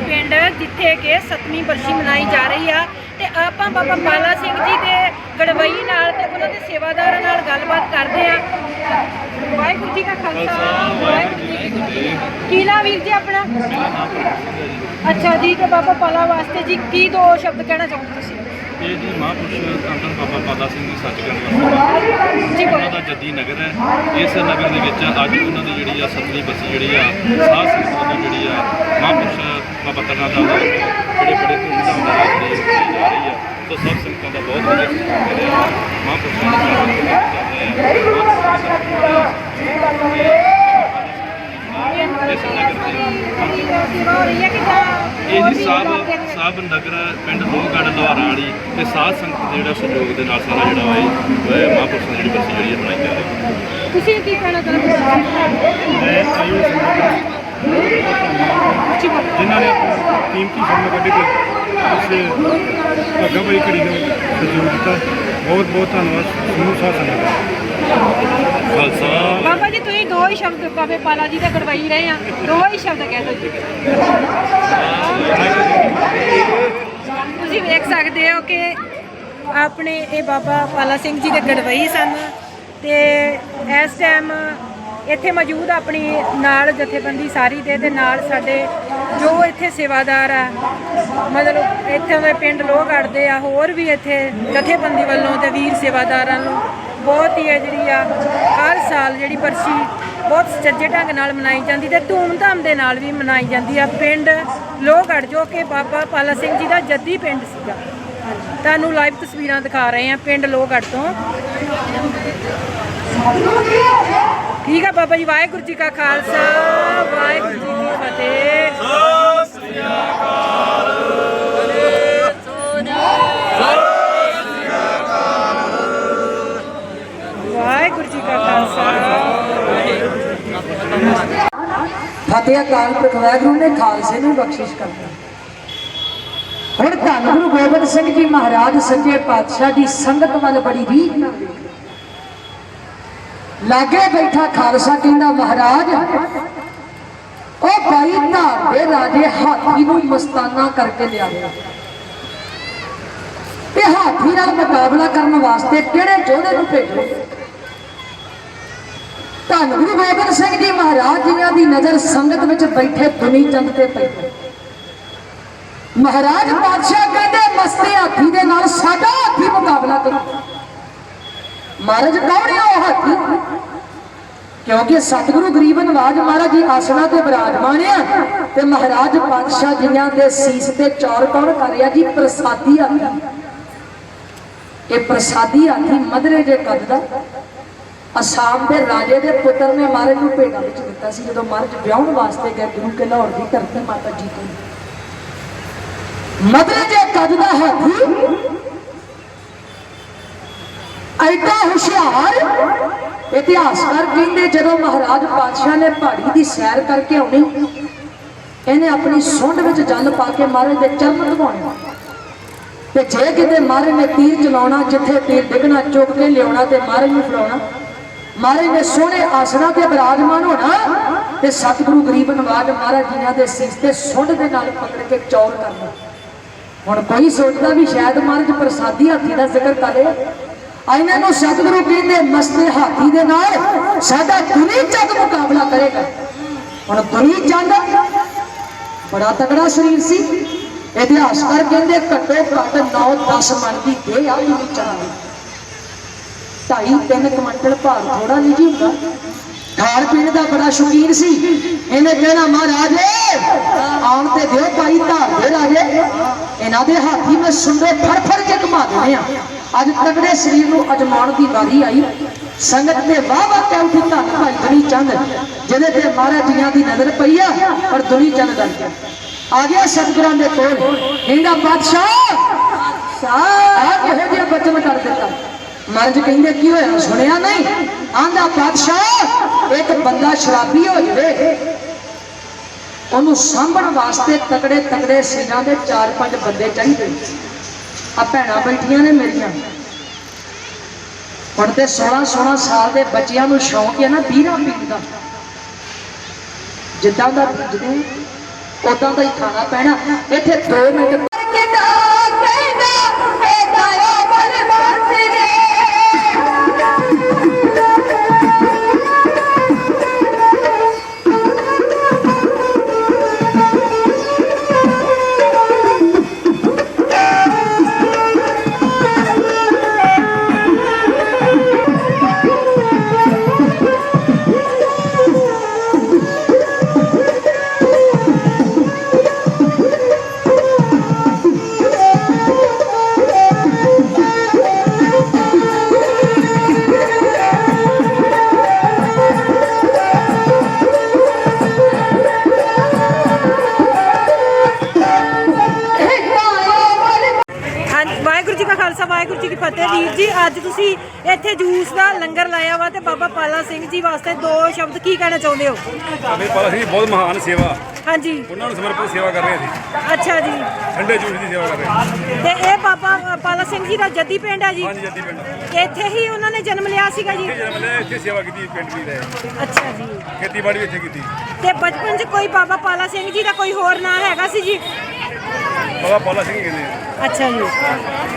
ਦੇ ਕੇ ਸਤਵੀਂ ਬਰਸ਼ੀ ਮਨਾਈ ਜਾ ਰਹੀ ਆ ਤੇ ਆਪਾਂ ਬਾਬਾ ਬਾਲਾ ਸਿੰਘ ਜੀ ਦੇ ਗੜਵਈ ਨਾਲ ਤੇ ਉਹਨਾਂ ਦੇ ਸੇਵਾਦਾਰਾਂ ਨਾਲ ਗੱਲਬਾਤ ਕਰਦੇ ਆ। ਵਾਹਿਗੁਰੂ ਜੀ ਕਾ ਖਾਲਸਾ ਵਾਹਿਗੁਰੂ ਜੀ ਕੀ ਫਤਿਹ। ਵੀਰ ਜੀ ਆਪਣਾ? ਅੱਛਾ ਜੀ ਤੇ ਬਾਬਾ ਪਾਲਾ ਵਾਸਤੇ ਜੀ ਕੀ ਦੋ ਸ਼ਬਦ ਕਹਿਣਾ ਚਾਹੁੰਦੇ ਤੁਸੀਂ? ਇਹ ਜੀ ਮਹਾਂਪੁਰਸ਼ ਧੰਨ ਬਾਬਾ ਪਾਦਾ ਸਿੰਘ ਜੀ ਸੱਚਖੰਡ ਵਾਸਤੇ। ਜੀ ਉਹਨਾਂ ਦਾ ਜੱਦੀ ਨਗਰ ਹੈ। ਇਸ ਨਗਰ ਦੇ ਵਿੱਚ ਅੱਜ ਉਹਨਾਂ ਦੀ ਜਿਹੜੀ ਆ ਸਤਵੀਂ ਬਸੀ ਜਿਹੜੀ ਆ ਸਾਧ ਸੰਗਤ ਦੀ ਜਿਹੜੀ ਆ ਮਹਾਂਪੁਰਸ਼ ਬਾਬਾ ਤਰਨਾ ਦਾ ਜਿਹੜੇ ਬੜੇ ਧੂਮਧਾਮ ਨਾਲ ਜਿਹੜੀ ਮਨਾਈ ਜਾ ਰਹੀ ਆ। ਤਾਂ ਸਭ ਸੰਗਤਾਂ ਦਾ ਬਹੁਤ ਕਰ ਰਿਹਾ ਮਹਾਂਪੁਰਸ਼ਾਂ ਦਾ ਹੈ। ਹੋ। ਹੈ ਇਹ ਜੀ ਸਭ ਸਭ ਨਗਰ ਪਿੰਡ ਲੋਹਗੜ੍ਹ ਲਵਾਰਾਂ ਵਾਲੀ ਤੇ ਸਾਧ ਸੰਗਤ ਦੇ ਜਿਹੜਾ ਸਹਿਯੋਗ ਦੇ ਨਾਲ ਸਾਰਾ ਜਿਹੜਾ ਇਹ ਮਹਾਂਪੁਰਸ਼ਾਂ ਦੀ ਜਿਹੜੀ ਬਸੀ ਜਿਹੜੀ ਹੈ ਬਣਾਈ ਜਾ ਰਹੀ ਹੈ। ਤੁਸੀਂ ਕੀ ਕਹਿਣਾ ਚਾਹੁੰਦੇ ਹੋ ਮੈਂ ਆਯੂ ਜਿਨ੍ਹਾਂ ਨੇ ਕੀਮਤੀ ਸਮਾਂ ਕੱਢ ਕੇ ਇਸ ਭਾਗਾ ਬਈ ਘੜੀ ਨੂੰ ਸਹਿਯੋਗ ਦਿੱਤਾ। ਬਹੁਤ ਬਹੁਤ ਧੰਨਵਾਦ। ਸਮੂਹ ਸਾਧ ਸੰਗਤ ਦਾ। ਖਾਲਸਾ। ਬਾਬਾ ਜੀ ਤੁਸੀਂ ਦੋ ਹੀ ਸ਼ਬਦ ਬਾਬੇ ਪਾਲਾ ਜੀ ਦਾ ਕਰਵਾਈ ਰਹੇ ਆ। ਦੋ ਹੀ ਸ਼ਬਦ ਕਹਿ ਜੀ। ਤੁਸੀਂ ਵੇਖ ਸਕਦੇ ਹੋ ਕਿ ਆਪਣੇ ਇਹ ਬਾਬਾ ਪਾਲਾ ਸਿੰਘ ਜੀ ਦੇ ਗੜਵਈ ਸਨ ਤੇ ਇਸ ਟਾਈਮ ਇੱਥੇ ਮੌਜੂਦ ਆਪਣੀ ਨਾਲ ਜਥੇਬੰਦੀ ਸਾਰੀ ਦੇ ਤੇ ਨਾਲ ਸਾਡੇ ਜੋ ਇੱਥੇ ਸੇਵਾਦਾਰ ਆ, ਮਤਲਬ ਇੱਥੇ ਦੇ ਪਿੰਡ ਲੋਕ ਅੜਦੇ ਆ, ਹੋਰ ਵੀ ਇੱਥੇ ਜਥੇਬੰਦੀ ਵੱਲੋਂ ਤੇ ਵੀਰ ਸੇਵਾਦਾਰਾਂ ਨੂੰ ਬਹੁਤ ਹੀ ਹੈ ਜਿਹੜੀ ਆ, ਹਰ ਸਾਲ ਜਿਹੜੀ ਪਰਚੀ ਬਹੁਤ ਸੱਚੇ ਢੰਗ ਨਾਲ ਮਨਾਈ ਜਾਂਦੀ ਤੇ ਧੂਮਧਾਮ ਦੇ ਨਾਲ ਵੀ ਮਨਾਈ ਜਾਂਦੀ ਆ। ਪਿੰਡ ਲੋਹਗੜ੍ਹ ਜੋ ਕਿ ਬਾਬਾ ਪਾਲਾ ਸਿੰਘ ਜੀ ਦਾ ਜੱਦੀ ਪਿੰਡ ਸੀਗਾ। ਤੁਹਾਨੂੰ ਲਾਈਵ ਤਸਵੀਰਾਂ ਦਿਖਾ ਰਹੇ ਆ ਪਿੰਡ ਲੋਹਗੜ੍ਹ ਤੋਂ। ਠੀਕ ਆ ਬਾਬਾ ਜੀ, ਵਾਹਿਗੁਰੂ ਜੀ ਕਾ ਖਾਲਸਾ, ਵਾਹਿਗੁਰੂ ਜੀ ਕੀ ਫਤਿਹ। ਵਾਹਿਗੁਰੂ ਜੀ ਕਾ ਖਾਲਸਾ। ਫਤਿਹ ਅਕਾਲ ਪੁਰਖ ਵਾਹਿਗੁਰੂ ਨੇ ਖਾਲਸੇ ਨੂੰ ਬਖਸ਼ਿਸ਼ ਕਰਤਾ। ਹੁਣ ਧੰਨ ਗੁਰੂ ਗੋਬਿੰਦ ਸਿੰਘ ਜੀ ਮਹਾਰਾਜ, ਸੱਚੇ ਪਾਤਸ਼ਾਹ ਦੀ ਸੰਗਤ ਵੱਲ ਬੜੀ ਰੀਝ ਨਾਲ ਲਾਗੇ ਬੈਠਾ ਖਾਲਸਾ ਕਹਿੰਦਾ ਮਹਾਰਾਜ। ਉਹ ਭਾਈ ਧਾਰ ਰਾਜੇ ਹਾਥੀ ਨੂੰ ਮਸਤਾਨਾ ਕਰਕੇ ਲਿਆਵੇ ਤੇ ਹਾਥੀ ਨਾਲ ਮੁਕਾਬਲਾ ਕਰਨ ਵਾਸਤੇ ਕਿਹੜੇ ਜੋਧੇ ਨੂੰ ਭੇਜੋ? ਧੰਨ ਗੁਰੂ ਗੋਬਿੰਦ ਸਿੰਘ ਜੀ ਮਹਾਰਾਜ ਜੀਆਂ ਦੀ ਨਜ਼ਰ ਸੰਗਤ ਵਿੱਚ ਬੈਠੇ ਦੁਨੀ ਚੰਦ ਤੇ ਪਈ। ਮਹਾਰਾਜ ਪਾਤਸ਼ਾਹ ਕਹਿੰਦੇ, ਮਸਤੇ ਹਾਥੀ ਦੇ ਨਾਲ ਸਾਡਾ ਹਾਥੀ ਮੁਕਾਬਲਾ ਕਰੋ। ਮਹਾਰਾਜ, ਕੌਣ ਹੈ ਉਹ ਹਾਥੀ? ਕਿਉਂਕਿ ਸਤਿਗੁਰੂ ਗਰੀਬ ਨਵਾਜ ਮਹਾਰਾਜ ਜੀ ਆਸਣਾ ਤੇ ਬਿਰਾਜਮਾਨ ਆ ਤੇ ਮਹਾਰਾਜ ਪਾਤਸ਼ਾਹ ਜੀਆਂ ਦੇ ਸੀਸ ਤੇ ਚੌਰ ਕੌਣ ਕਰ ਰਿਹਾ ਜੀ? ਪ੍ਰਸਾਦੀ ਹਾਥੀ। ਇਹ ਪ੍ਰਸਾਦੀ ਹਾਥੀ ਮਧਰੇ ਜੇ ਕਦ ਦਾ, ਅਸਾਮ ਦੇ ਰਾਜੇ ਦੇ ਪੁੱਤਰ ਨੇ ਮਹਾਰਾਜ ਨੂੰ ਭੇਟਾ ਵਿੱਚ ਦਿੱਤਾ ਸੀ, ਜਦੋਂ ਮਹਾਰਾਜ ਵਿਆਹਣ ਵਾਸਤੇ ਗਏ ਗੁਰੂ ਕੇ ਲਾਹੌਰ ਦੀ ਧਰਤੀ ਮਾਤਾ ਜੀ ਤੋਂ ਮਧਰੇ ਜੇ ਕਦ ਦਾ ਹਾਥੀ ਐਡਾ ਹੁਸ਼ਿਆਰ ਇਤਿਹਾਸਕਾਰ ਕਹਿੰਦੇ ਜਦੋਂ ਮਹਾਰਾਜ ਪਾਤਸ਼ਾਹ ਨੇ ਪਹਾੜੀ ਦੀ ਸੈਰ ਕਰਕੇ ਆਉਣੀ ਇਹਨੇ ਆਪਣੀ ਸੁੰਡ ਵਿੱਚ ਜਲ ਪਾ ਕੇ ਮਹਾਰਾਜ ਦੇ ਚਰਨ ਧਵਾਉਣੇ। ਤੇ ਜੇ ਕਿਤੇ ਮਹਾਰਾਜ ਨੇ ਤੀਰ ਚਲਾਉਣਾ, ਜਿੱਥੇ ਤੀਰ ਡਿੱਗਣਾ, ਚੁੱਕ ਕੇ ਲਿਆਉਣਾ ਤੇ ਮਹਾਰਾਜ ਨੂੰ ਫੜਾਉਣਾ, ਮਹਾਰਾਜ ਨੇ ਸੋਹਣੇ ਆਸਣਾ ਤੇ ਬਿਰਾਜਮਾਨ ਹੋਣਾ ਤੇ ਸਤਿਗੁਰੂ ਗਰੀਬ ਨਵਾਜ ਮਹਾਰਾਜ ਜੀਆਂ ਦੇ ਸੀਸ ਤੇ ਸੁੰਡ ਦੇ ਨਾਲ ਪਕੜ ਕੇ ਚੌਰ ਕਰਨਾ। ਹੁਣ ਕੋਈ ਸੋਚਦਾ ਵੀ ਸ਼ਾਇਦ ਮਹਾਰਾਜ ਪ੍ਰਸਾਦੀ ਹਾਥੀ ਦਾ ਜ਼ਿਕਰ ਕਰੇ ਇਹਨਾਂ ਨੂੰ ਸਤਿਗੁਰੂ ਕਹਿੰਦੇ ਮਸਤੇ ਹਾਥੀ ਦੇ ਨਾਲ ਸਾਡਾ ਦੁਨੀ ਚੰਦ ਮੁਕਾਬਲਾ ਕਰੇਗਾ। ਹੁਣ ਦੁਨੀ ਚੰਦ ਬੜਾ ਤਗੜਾ ਸਰੀਰ ਸੀ। ਇਤਿਹਾਸਕਾਰ ਕਹਿੰਦੇ ਘੱਟੋ ਘੱਟ 9-10 ਮਣ ਦੀ ਦੇਹ ਆ ਦੁਨੀ ਚੰਦ ਦੀ। ਢਾਈ ਤਿੰਨ ਕਮੰਡਲ ਭਾਰ ਥੋੜਾ ਨਹੀਂ ਜੀ ਹੁੰਦਾ। ਖਾਣ ਪੀਣ ਦਾ ਬੜਾ ਸ਼ੌਕੀਨ ਸੀ। ਇਹਨੇ ਕਹਿਣਾ, ਮਹਾਰਾਜ, ਆਉਣ ਤੇ ਦਿਓ ਭਾਈ, ਧਾਰ ਦੇ ਰਾਜੇ। ਇਹਨਾਂ ਦੇ ਹਾਥੀ ਮੈਂ ਸੁੰਡੇ ਫੜ ਫੜ ਕੇ ਘੁਮਾ ਦੇਣੇ ਆ ਅੱਜ ਤਗੜੇ ਸਰੀਰ ਨੂੰ ਅਜਮਾਉਣ ਦੀ ਵਾਰੀ ਆਈ। ਸੰਗਤ ਦੇ ਵਾਹ ਵਾਹ ਕਹਿ ਉੱਠੀ, ਧੰਨ ਭਾਈ ਦੁਨੀ ਚੰਦ, ਜਿਹਦੇ ਤੇ ਮਹਾਰਾਜ ਜੀਆਂ ਦੀ ਨਜ਼ਰ ਪਈ ਆ ਪਰ ਦੁਨੀ ਚੰਦ ਡਰ ਆ ਗਿਆ ਸਤਿਗੁਰਾਂ ਦੇ ਕੋਲ। ਇਹਦਾ ਬਾਦਸ਼ਾਹ! ਆ ਕਿਹੋ ਜਿਹਾ ਬਚਨ ਕਰ ਦਿੱਤਾ। ਮਰਜ ਕਹਿੰਦੇ, ਕੀ ਹੋਇਆ? ਸੁਣਿਆ ਨਹੀਂ? ਆਂਦਾ ਬਾਦਸ਼ਾਹ, ਇੱਕ ਬੰਦਾ ਸ਼ਰਾਬੀ ਹੋ ਜਵੇ। ਉਹਨੂੰ ਸਾਂਭਣ ਵਾਸਤੇ ਤਕੜੇ ਤਕੜੇ ਸਿੰਘਾਂ ਦੇ ਚਾਰ ਪੰਜ ਬੰਦੇ ਚਾਹੀਦੇ ਆ ਭੈਣਾਂ ਬੈਠੀਆਂ ਨੇ ਮੇਰੀਆਂ। ਹੁਣ ਤੇ 16 16 ਸਾਲ ਦੇ ਬੱਚਿਆਂ ਨੂੰ ਸ਼ੌਂਕ ਹੈ ਨਾ ਬੀਰਾ ਪੀਣ ਦਾ। ਜਿੱਦਾਂ ਦਾ ਬੀਜਦੇ ਉਦਾਂ ਦਾ ਹੀ ਖਾਣਾ ਪੈਣਾ। ਇੱਥੇ 2 ਮਿੰਟ ਕਿਦਾ ਕਹਿੰਦਾ, ਇਹ ਫਤਿਹ ਵੀਰ ਜੀ ਅੱਜ ਤੁਸੀਂ ਇੱਥੇ ਜੂਸ ਦਾ ਲੰਗਰ ਲਾਇਆ ਵਾ ਤੇ ਬਾਬਾ ਪਾਲਾ ਸਿੰਘ ਜੀ ਵਾਸਤੇ ਦੋ ਸ਼ਬਦ ਕੀ ਕਹਿਣਾ ਚਾਹੁੰਦੇ ਹੋ? ਸਾਡੇ ਪਾਲਾ ਸਿੰਘ ਬਹੁਤ ਮਹਾਨ ਸੇਵਾ। ਹਾਂਜੀ। ਉਹਨਾਂ ਨੂੰ ਸਮਰਪਿਤ ਸੇਵਾ ਕਰ ਰਹੇ ਸੀ। ਅੱਛਾ ਜੀ। ਠੰਡੇ ਜੂਸ ਦੀ ਸੇਵਾ ਕਰ ਰਹੇ ਤੇ ਇਹ ਬਾਬਾ ਪਾਲਾ ਸਿੰਘ ਜੀ ਦਾ ਜੱਦੀ ਪਿੰਡ ਹੈ ਜੀ? ਹਾਂਜੀ ਜੱਦੀ ਪਿੰਡ। ਇੱਥੇ ਹੀ ਉਹਨਾਂ ਨੇ ਜਨਮ ਲਿਆ ਸੀਗਾ ਜੀ? ਜਨਮ ਲਿਆ ਇੱਥੇ ਸੇਵਾ ਕੀਤੀ ਪਿੰਡ ਵੀ ਰਹੇ। ਅੱਛਾ ਜੀ। ਖੇਤੀਬਾੜੀ ਇੱਥੇ ਕੀਤੀ। ਤੇ ਬਚਪਨ 'ਚ ਕੋਈ ਬਾਬਾ ਪਾਲਾ ਸਿੰਘ ਜੀ ਦਾ ਕੋਈ ਹੋਰ ਨਾਂ ਹੈਗਾ ਸੀ ਜੀ? ਬਾਬਾ ਪਾਲਾ ਸਿੰਘ ਕਹਿੰਦੇ ਅੱਛਾ ਜੀ।